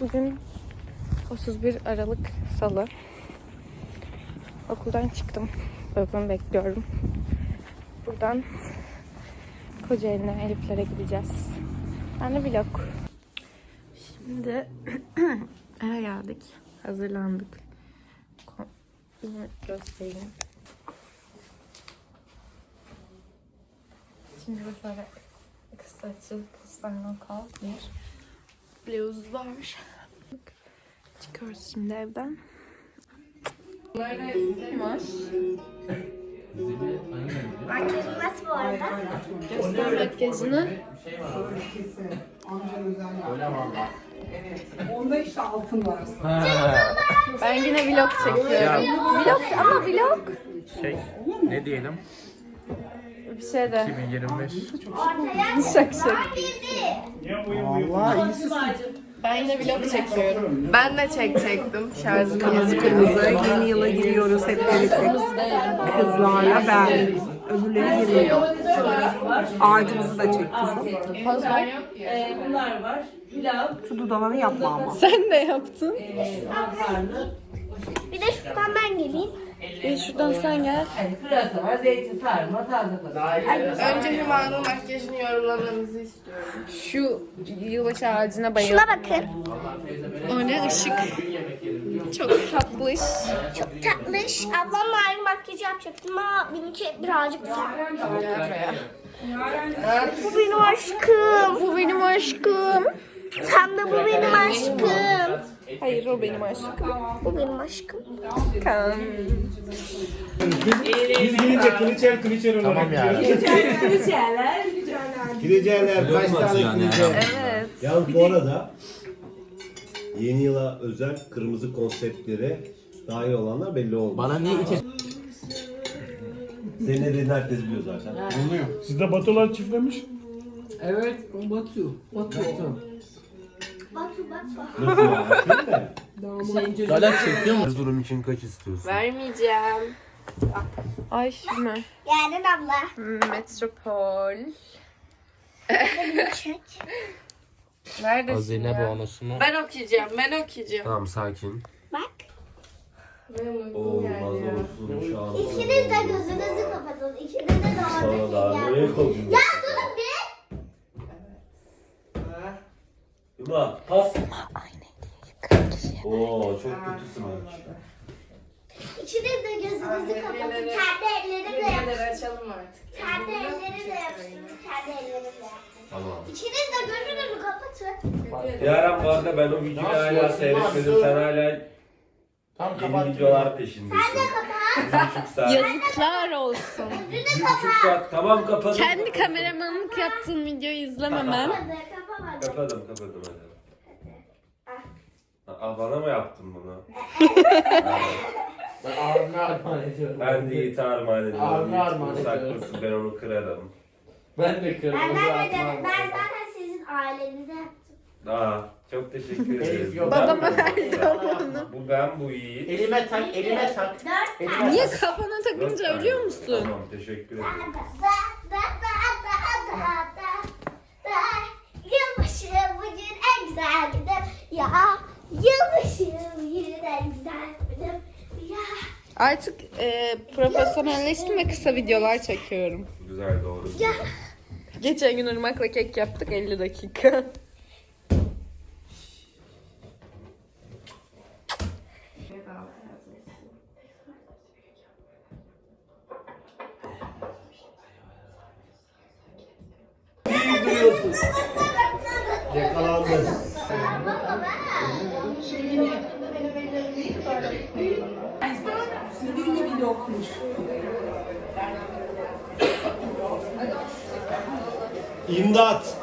Bugün 31 Aralık Salı. Okuldan çıktım. Babamı bekliyorum. Buradan Kocaeli'ne, Elif'lere gideceğiz. De vlog. Şimdi eve geldik. Hazırlandık. Göstereyim. Şimdi böyle kısaçlı kıslarına kal bir bluz var. Çıkıyoruz şimdi evden. Maş. Makyajım nasıl bu arada? Göster makyajını. Onda işte altın var. Ben yine vlog çekiyorum. Vlog ama vlog. Şey, ne diyelim? Bir şey de. 2025. Şak şak. Vallahi iyisi Ben yine vlog çekiyorum. Ben de çekecektim şarjım kırmızı kırmızı. Yeni yıla giriyoruz hep birlikte. Kızlarla ben. Öbürleri girmiyor. Ağacımızı da çek kızım. bunlar var. Pilav, Şu dudağını yapma ama. Sen de yaptın. Bir de şuradan ben geleyim. Bir şuradan sen gel. yani pırasa var, zeytin, sarma, taze fasulye. Önce Hüma'nın makyajını yorumlamanızı istiyorum. Şu yılbaşı ağacına bayıldım. Şuna bakın. O ne ışık. Çok tatlış. Çok tatlış. Ablamla aynı makyajı yapacaktım ama benimki birazcık farklı. Bu benim aşkım. Bu benim aşkım. Tam da bu benim aşkım. Hayır o benim aşkım. Bu benim aşkım. Kan. Biz gelince Kılıçer Kılıçer olarak Tamam ya. Kiliceler kaç tane kilice? Evet. Yalnız bu arada yeni yıla özel kırmızı konseptlere dahil olanlar belli oldu. Bana niye içe... Senin ne dediğini herkes biliyor zaten. Sizde batolar çiftlemiş. Evet, o Batu. Batu. Ya? Değil mi? Hala çekiyor mu? Erzurum için kaç istiyorsun? Vermeyeceğim. Ay şimdi. Yaren abla. Metropol. Beni çek. Neredesin Hazine ya? bonusunu. Ben okuyacağım, ben okuyacağım. Tamam sakin. Bak. Olmaz olsun şu an. İkiniz de gözünüzü kapatın. İkiniz de doğru da ya. nereye koydun? Ya durun bir. Yuma pas. Oo çok kötüsün. İkiniz de gözünüzü kapatın. Kendi ellerimle yapın. Açalım artık. Kendi ellerimle yapın. Kendi ellerimle yapın. Tamam. İkiniz de gözünüzü kapatın. Yaren bu arada ben o videoyu hala seyretmedim. Sen hala Tamam yeni videolar peşindesin. Bir buçuk saat. Yazıklar olsun. Bir buçuk saat. Tamam kapadım. Kendi kameramanlık yaptığın videoyu izlememem. Kapamadı. Kapadım kapadım hadi. Aa, bana mı yaptın bunu? Ben abime armağan ediyorum. Ben de Yiğit'e armağan ediyorum. Abime armağan ediyorum. saklısı ben onu kırarım. Ben de Ben, kırmızı ben, armağan ben, ben zaten sizin ailenize yaptım. Aa, çok teşekkür Elif ederim. yok. Babama mi? Bu ben bu Yiğit. Elime tak, elime tak. Dört Elime Niye tak. kafana takınca ölüyor musun? Tamam teşekkür ederim. Da, da, da, da, da, da, da. Yılbaşı bugün en güzel günüm ya. Yılbaşı bugün en güzel günüm ya. Artık e, profesyonelleştim ve kısa videolar çekiyorum. Güzel doğru. Ya. Geçen gün ırmakla kek yaptık 50 dakika. Yakalandın. Sürgün gibi lokmuş. İmdat.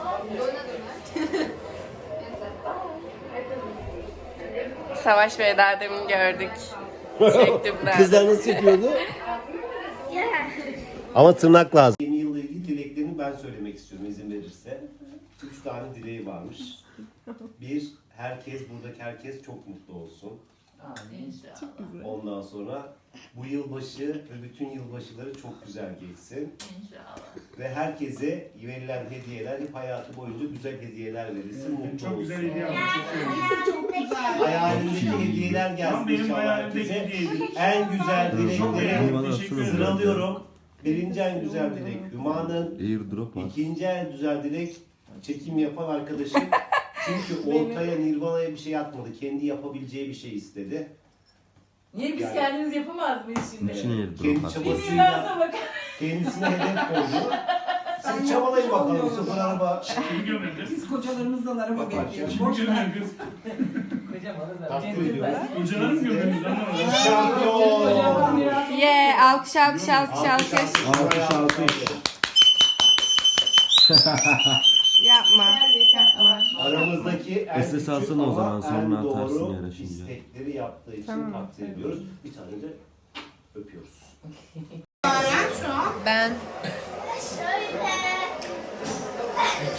Savaş ve Eda demin gördük. Kızlar nasıl yapıyordu? Ya. Ama tırnak lazım. Yeni yılla ilgili dileklerini ben söylemek istiyorum izin verirse. Üç tane dileği varmış. Bir, herkes, buradaki herkes çok mutlu olsun. Ondan sonra bu yılbaşı ve bütün yılbaşıları çok güzel geçsin. Ve herkese verilen hediyeler hep hayatı boyunca güzel hediyeler verilsin. Mutlu Çok güzel olsun. hediye aldım. Hayalindeki hediyeler Tam gelsin benim inşallah hayalimdeki herkese. hediyeydi. En güzel Çok beğendim. dilekleri Teşekkür ederim. sıralıyorum. Birinci en güzel dilek Hüma'nın. Airdrop var. İkinci en güzel dilek çekim yapan arkadaşım. Çünkü ortaya Nirvana'ya bir şey atmadı. Kendi yapabileceği bir şey istedi. Niye biz Yani- kendimiz yapamaz mıyız şimdi? Niçin airdrop Kendi var? çabasıyla Bilmiyorsa bak. kendisine hedef koydu. Siz çabalayın bakalım sıfır araba. Kimi gömedin? Biz kocalarımızdan araba bekliyoruz. Kimi gömedin kız? Kocam onu da. Takdir ediyoruz. Hocaları mı gömdünüz anlamadım. Şampiyon. Ye alkış alkış alkış alkış. Alkış alkış. Yapma. Yapma. Aramızdaki en SS küçük alsana o ama zaman, en sonra atarsın doğru yere şimdi. istekleri yaptığı için takdir ediyoruz. Bir tane de öpüyoruz. Ben Şöyle.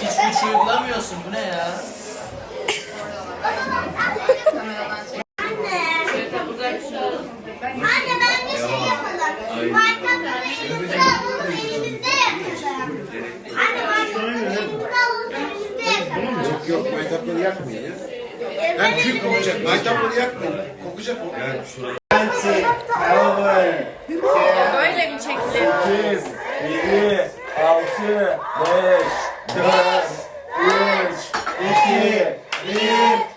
Hiç bir şey uygulamıyorsun. Bu ne ya? Anne. Anne bence şey yapalım. Markatları elimizde alalım elimizde yapalım. Anne markatları elimizde alalım elimizde yapalım. Yok yok maytapları yakmayın ya. Hem kül kokacak. Maytapları yakmayın. Kokacak o. Yani şuraya. Nancy, Elvin, Böyle mi çekilir? 8, 7, 6, 5, 4, 3, 2, 1,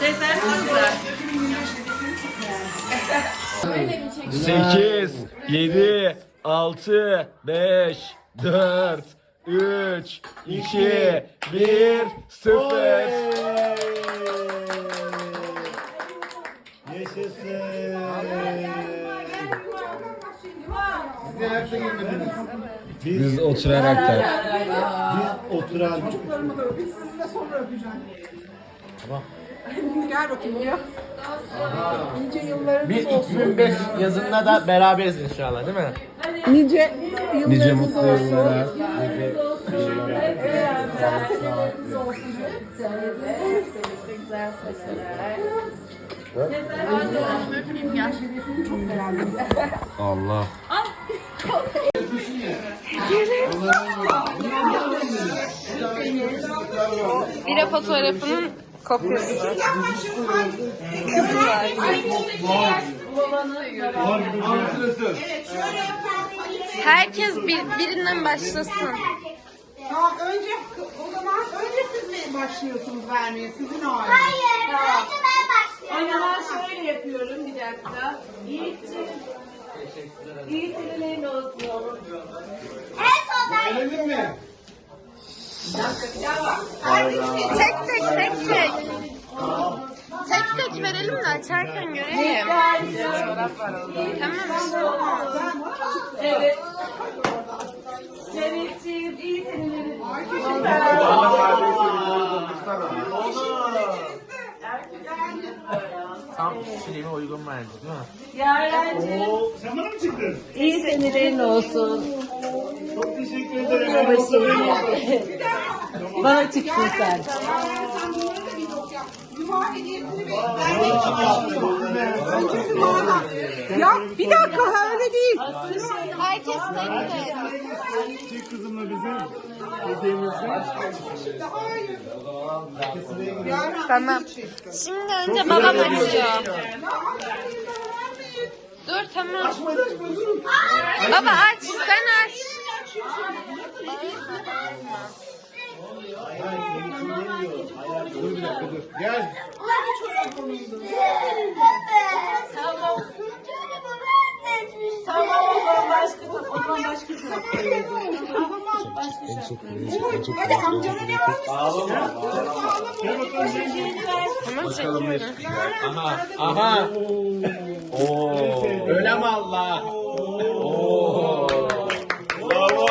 Sesler çok güzel. 8, 7, 6, 5, 4, 3, 2, 1, 0. Biz oturarak da. Biz oturan Biz sizinle sonra öpeceğim. Tamam. Gel bakayım ya. Nice yıllarınız 1, olsun. 2005 yazında da beraberiz inşallah değil mi? Nice Nice yıllarınız mutlu olsun. yıllara. Güzel seneleriniz olsun. Allah. Bira fotoğrafının kopyası. Kızlar. Herkes bir, birinden başlasın. Tamam önce o zaman önce siz mi başlıyorsunuz vermeye? Sizin o aile. Hayır. Önce ben O başlıyorum. zaman şöyle yapıyorum bir dakika. Yiğit'ciğim. İyi senelerin olsun. En son. Gelelim mi? Tek tek tek tek. Tek tek verelim de açarken görelim. Tamam. Evet. Şerefciğim iyi senelerin olsun. Tam kişiliğime uygun bence değil mi? Yarenciğim Sen bana mı çıktın? iyi senelerin olsun. Çok teşekkür ederim. Bana çıktın sen. Sen bunları da bir not yap. Cuma hediyesini ver. Vermek için Önce Cuma'da. Ya bir dakika öyle değil. Herkes tek. Çek kızımla bizim Hayır. Tamam. Şimdi önce babam açıyor. Dur tamam. Baba aç sen aç. Gel. Tamam. Tamam o zaman başka o zaman başka tarafta. O zaman Hadi amcana ne almışsın? Gel bakalım zengin. Bakalım ne çıkacak. Aha. Aha. Oo. Öyle mi Allah? Oo. Bravo.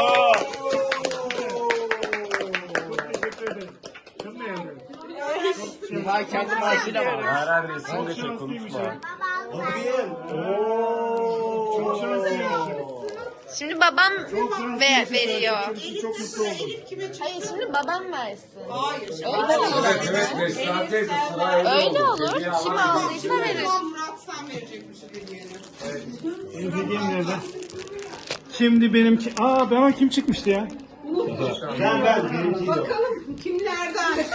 Ben kendi maaşıyla var. Herhalde resim de çok konuşma. Bakayım. Çok şanslıyım. Şimdi babam Çok şanslıyım. ve veriyor. Çok mutlu oldum. Hayır şimdi babam versin. Hayır. Evet, evet. Esra teyze sıra Öyle olur. Kim aldıysa verir. Murat sen verecekmiş hediyeni. Hediyem nerede? Şimdi benimki... Aa ben kim çıkmıştı ya? Ben ben benimkiydi o. Bakalım kimlerden?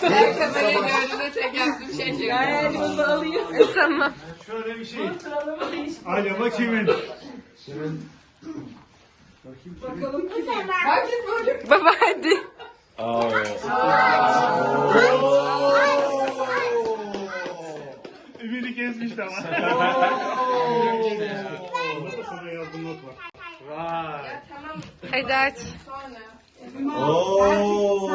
Kamerayı gördüğünde tek yaptığım şey şey. tamam. Şöyle bir şey. Acaba kimin? Bakalım kimin? Herkes böyle Baba hadi. Ümidi kesmişti ama. Vay. Hadi aç. Oo.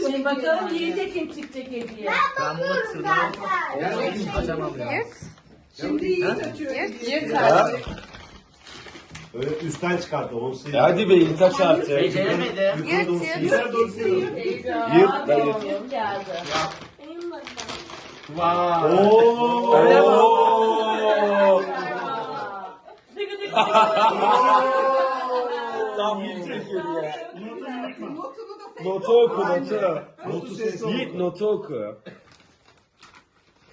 Şimdi bakalım Yiğit'e kim çıkacak hediye? Ben bunu sırrını açamam ya. Şimdi Yiğit açıyor. Öyle üstten çıkarttı. Onu sil. Hadi be İltaş artık. Beceremedim. Yırt yırt. Güzel doğru söylüyor. Yırt da yırt. Vay. Oo. Tam iyi çekiyor ya. Notunu da Notu oku notu. Notu ses Yiğit notu oku.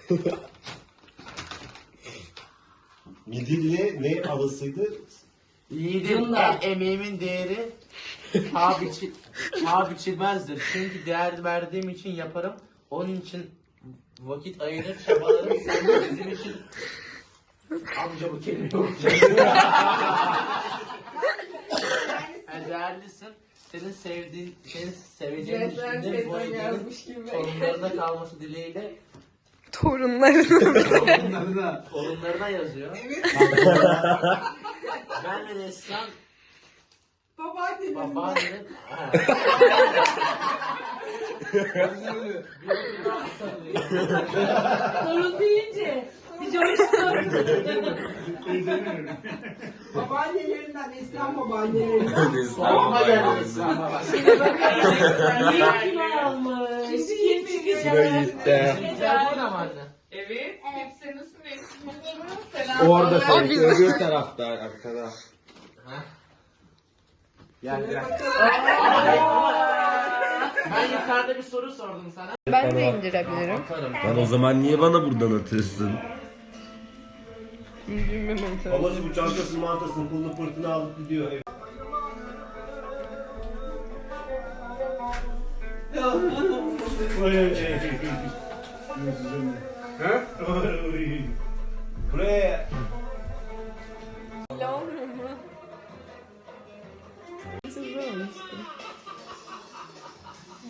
Midilli ne alısıydı? Yiğidim emeğimin değeri paha, biçi, paha biçilmezdir. Çünkü değer verdiğim için yaparım. Onun için vakit ayırır, çabalarım. Sen de bizim için amca bu kelime yok. yani değerlisin. Senin sevdiğin, senin seveceğin Cezven içinde bu yazmış gibi. torunlarına kalması dileğiyle Torunlarım. torunlarına yazıyor. ben ve Neslihan babaannenin babaannenin... Ha. Torun deyince bir coştu. Babaannelerinden, İslam babaannelerinden. Sorma geldi Neslihan baba. Yiğit kim almış? Kim çıkacak? Sıra Yiğit'te. Güzel bu da anne? Evet. Hepsinin resmi. Orada O sen bizim. öbür tarafta arkada. Gel gel. Ben yukarıda bir soru sordum sana. Ben de indirebilirim. Lan o zaman niye bana buradan atıyorsun? Babası bu çantasını mantasını pulunu pırtını alıp gidiyor. Vay önce. Ha? Oy. Buraya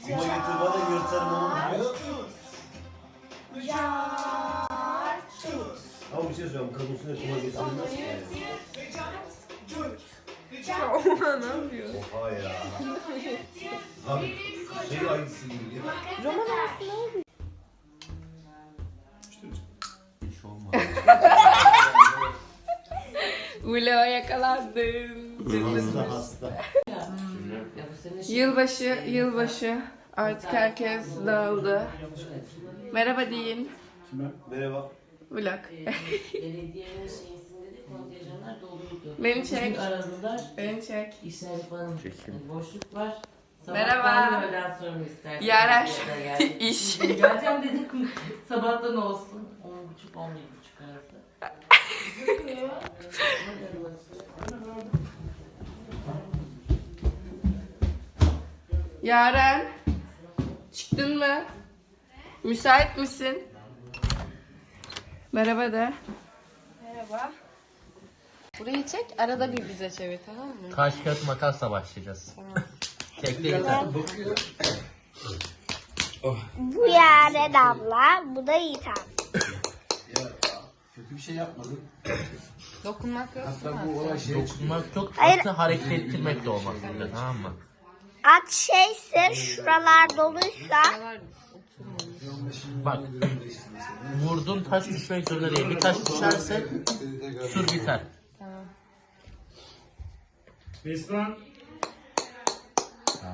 Kuma getir bana yırtarım onu. Kadın üstüne kuma getirilmez ki. Oha ne yapıyor? Oha ya. Abi şey ayısı gibi. Roman havası ne oldu? Hiç yakalandım. Hasta hasta. Yılbaşı, yılbaşı. Artık herkes dağıldı. Merhaba deyin. Merhaba. Vlog. Belediyenin şeysinde de kontenjanlar doluydu. Beni çek. Bugün aradılar. Beni çek. İşler falan yani boşluk var. Merhaba. Sabahtan öğleden sonra mı istersin? Yaren. Ya da gel. İş. Geleceğim dedim. Sabahtan olsun. 10.30 11.30 arası. Yaren. Çıktın mı? Müsait misin? Merhaba de. Merhaba. Burayı çek, arada bir bize çevir tamam mı? Taş kağıt makasla başlayacağız. Tek değil. Bu Yaren abla, bu da Yiğit abi. Kötü bir şey yapmadım. Dokunmak yok. Dokunmak çok, Hayır. hareket ettirmek de olmaz burada tamam mı? At şeyse şuralar doluysa Bak. Vurdun taş düşmek zorunda değil. Bir taş düşerse sur biter. Neslan.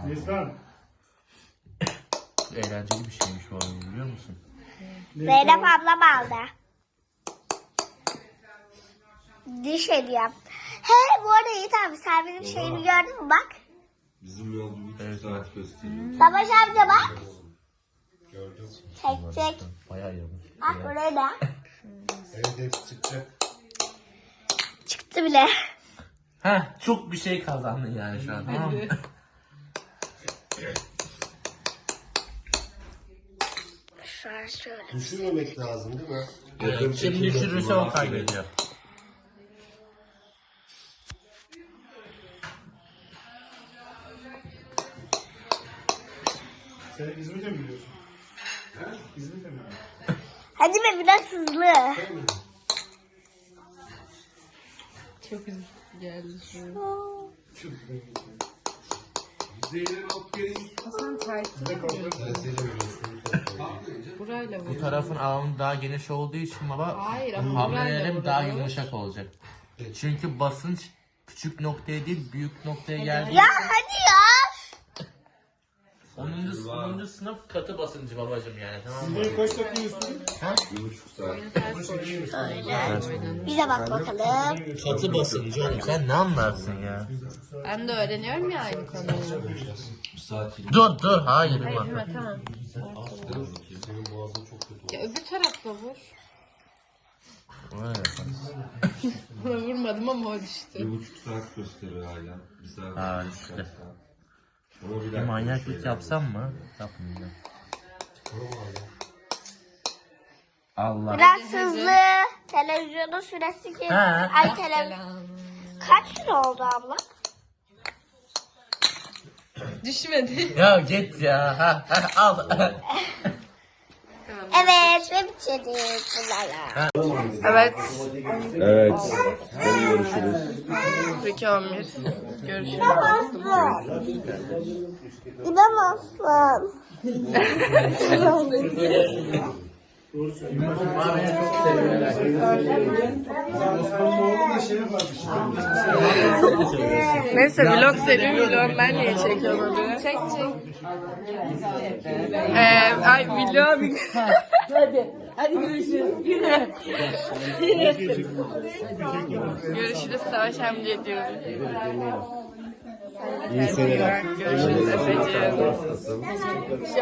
Neslan. Eğlenceli bir şeymiş bu oyun biliyor musun? Zeynep ablam aldı. Diş hediyem. He bu arada Yiğit abi sen benim şeyimi gördün mü bak. Bizim yol bir buçuk saat gösteriyor. Savaş amca bak. Gördüm. Çek çek. Bayağı yavaş. Bak buraya da. Evet hepsi çıkacak. Çıktı bile. Heh çok bir şey kazandın yani şu an tamam mı? Düşürmemek lazım değil mi? Kim düşürürse o kaybediyor. Hadi be biraz hızlı. Çok güzel geldi. Hasan tersi burayla Bu tarafın ağın daha geniş olduğu için baba Hayır ama hamlelerim daha yumuşak olacak. Çünkü basınç küçük noktaya değil büyük noktaya geldi. Ya hadi ya. 10. 10. sınıf katı basıncı babacım yani tamam mı? Benim kaç dakika istiyorsun? bir buçuk saat. Bize bak bakalım. Katı basıncı oğlum sen ne anlarsın ya? Ben de öğreniyorum ya aynı konuyu. Dur dur hayır Hayır? Tamam. Senin boğazın çok kötü. Ya öbür tarafta vur. Buna vurmadım ama o düştü. Bir buçuk saat gösteriyor hala. Saat. Ha, işte. Bir manyaklık yapsam mı? Yapmayacağım. Allah. Biraz hızlı. Televizyonun süresi ki. Ha. Ay televizyon. Kaç süre oldu abla? Düşmedi. Ya git ya. Ha, ha, al. Evet ve bitirdik bunlarla. Evet. Evet. Hadi görüşürüz. 2 11. Görüşürüz. İnanamazsın. Neyse vlog senin vlog ben niye çekiyorum onu? Çek çek. Ee, ay vlog. Hadi. Hadi görüşürüz. Yine. görüşürüz Savaş amca diyorum. İyi seneler.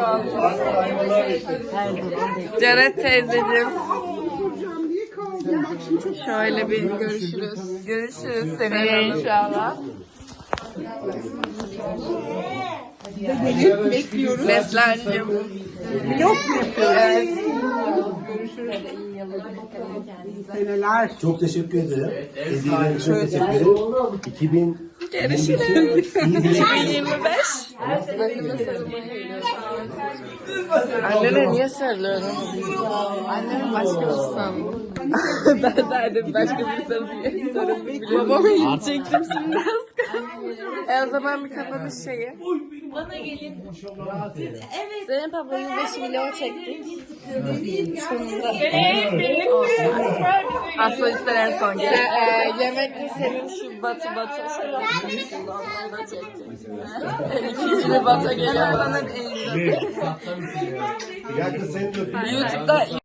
An. Cennet teyzeciğim. Şöyle bir görüşürüz. Görüşürüz seneye inşallah. Bekliyoruz. Neslihan'cığım. Yok mu yapıyoruz? Seneler. Çok teşekkür ederim. Hediyeler için teşekkür ederim. 2000 Görüşürüz. 2025. Anneme sarılmaya geliyor. Annene niye sarılıyorum? Annem başka bir sandım. ben derdim başka bir sandım sarıldım. Babama gidecektim şimdi az kalsın. E o zaman bir kapatış şeyi. Bana gelin. Evet. Zeynep ablanın 5 milyon çektik. Sonunda. Aslı en son gel. E, yemekte senin şu batı batı şey. Onları da çekeceksin. İkinci bir batı geliyor. Bana de YouTube'da